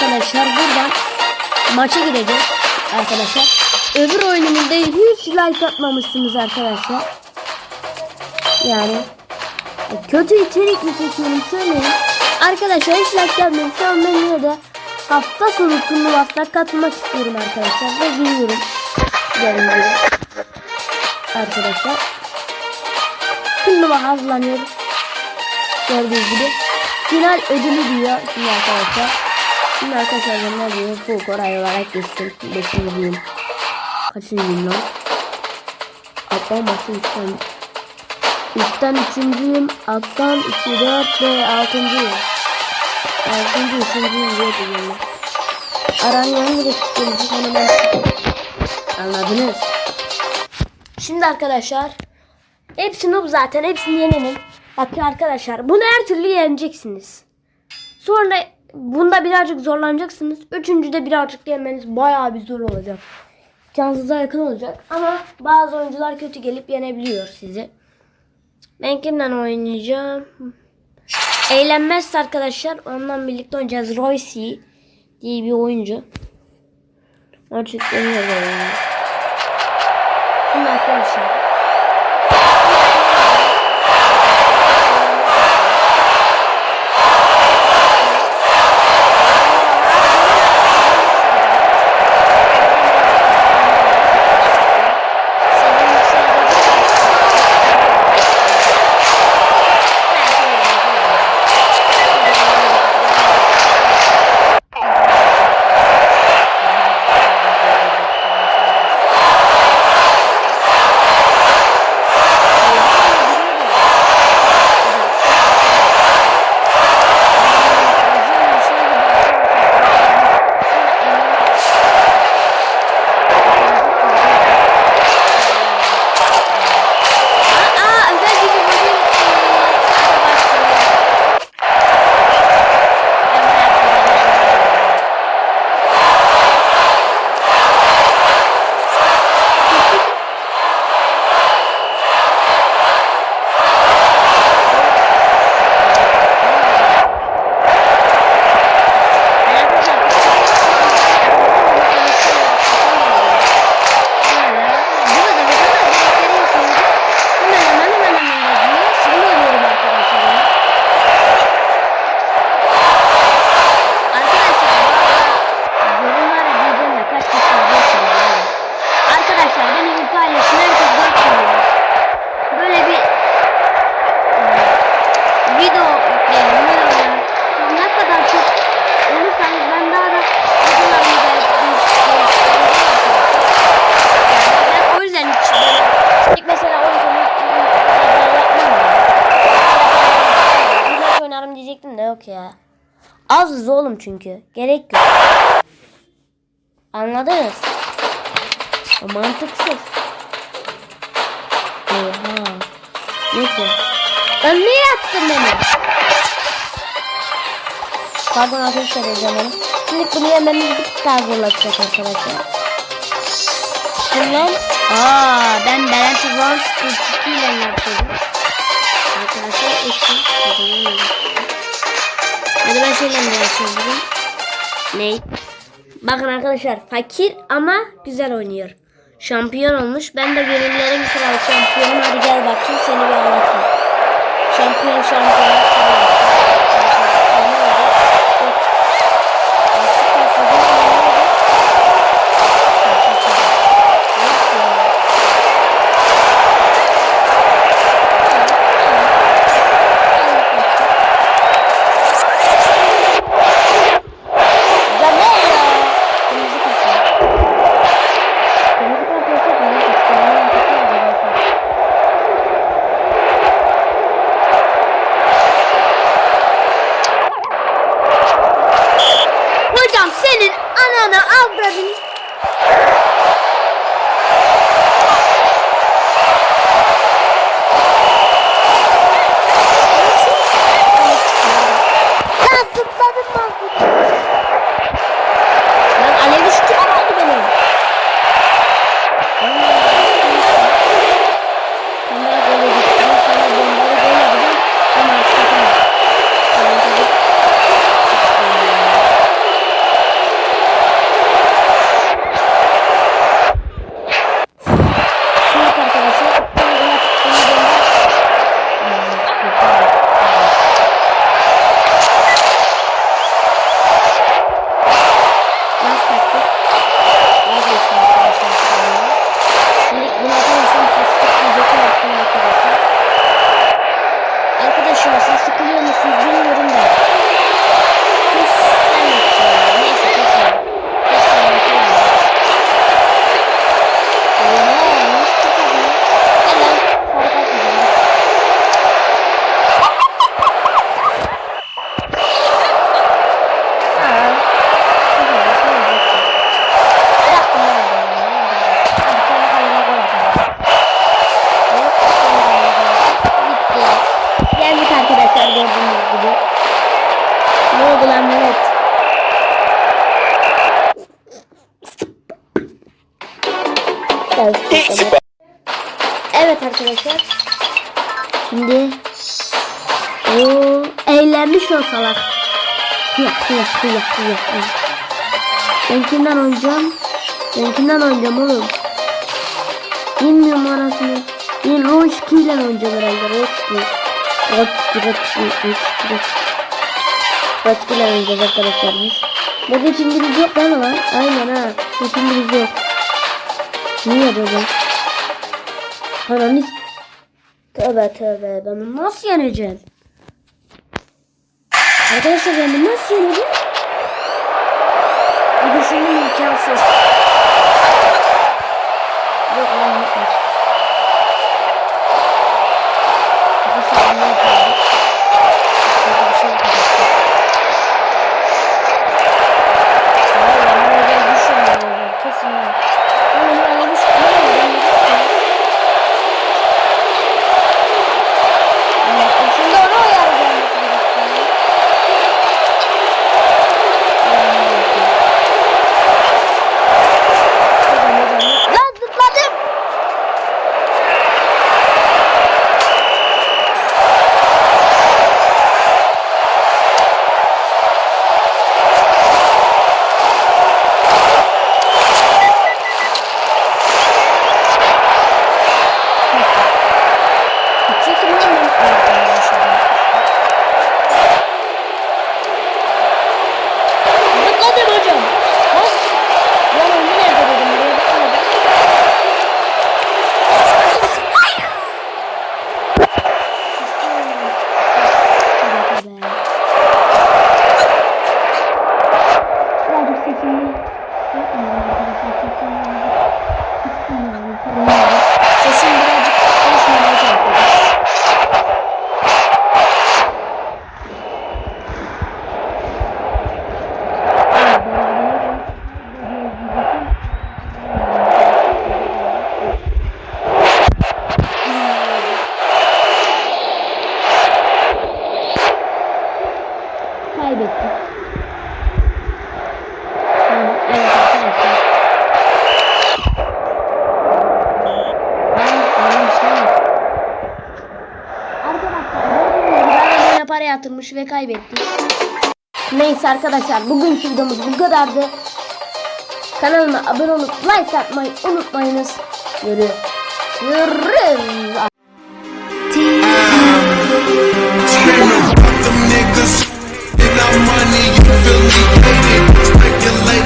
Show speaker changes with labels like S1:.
S1: Arkadaşlar buradan maça gireceğiz arkadaşlar. Öbür oyunumda hiç like atmamışsınız arkadaşlar. Yani e, kötü içerik mi çekiyorum söyleyin. Arkadaşlar hiç like gelmemiş. Şu ben yine de hafta sonu turnuvasına katılmak istiyorum arkadaşlar. Ve giriyorum. Yarın gibi. Arkadaşlar. Turnuva hazırlanıyor. Gördüğünüz gibi. Final ödülü diyor şimdi arkadaşlar. Şimdi arkadaşlar ben ne diyor? Full koray olarak geçtim. Beşinciyim. Kaçıncıyım lan? Alttan başım üstten. Üstten üçüncüyüm. Alttan iki, dört ve altıncıyım. Altıncı, üçüncüyüm diye. Aranın hangi rakiplerimizi hemen Anladınız. Şimdi arkadaşlar. Hepsi noob zaten. Hepsini yenelim. Bakın arkadaşlar. Bunu her türlü yeneceksiniz. Sonra bunda birazcık zorlanacaksınız. Üçüncüde birazcık yenmeniz bayağı bir zor olacak. Cansıza yakın olacak. Ama bazı oyuncular kötü gelip yenebiliyor sizi. Ben kimden oynayacağım? Eğlenmezse arkadaşlar ondan birlikte oynayacağız. Royce diye bir oyuncu. Artık deniyor böyle. Şimdi. Azız oğlum çünkü. Gerek yok. Anladınız? O mantıksız. Oha. Neyse. Ben niye yaptın beni? Pardon arkadaşlar heyecanlanım. Şimdi bunu yememiz bir tık daha arkadaşlar. Şimdi Aa ben Berent Rons 42 ile yapıyorum. Arkadaşlar eksi. Hadi ben şeyle yapıyorum. Ney? Bakın arkadaşlar fakir ama güzel oynuyor. Şampiyon olmuş. Ben de gönüllerin kralı şampiyonum. Hadi gel bakayım seni bir anlatayım. Şampiyon şampiyon. Ya Ana al bırakın. Evet arkadaşlar. Şimdi o eğlenmiş olsalar. Kıyak kıyak kıyak kıyak. Ben kimden oynayacağım? Ben kimden oynayacağım oğlum? Bilmiyorum arasını. Ben Roşki ile oynayacağım herhalde. Roşki. Roşki, Roşki, Roşki, Roşki. Roşki ile oynayacağız arkadaşlar biz. Burada hiç İngiliz yok değil mi lan? Aynen ha. Hiç İngiliz yok. Niye böyle? Ananı Tövbe tövbe ben nasıl yeneceğim? Arkadaşlar ben nasıl yeneceğim? Bir düşündüm imkansız. yatırmış ve kaybetti. Neyse arkadaşlar bugünkü videomuz bu kadardı. Kanalıma abone olup like atmayı unutmayınız. Görüşürüz. money, you feel me? Speculate.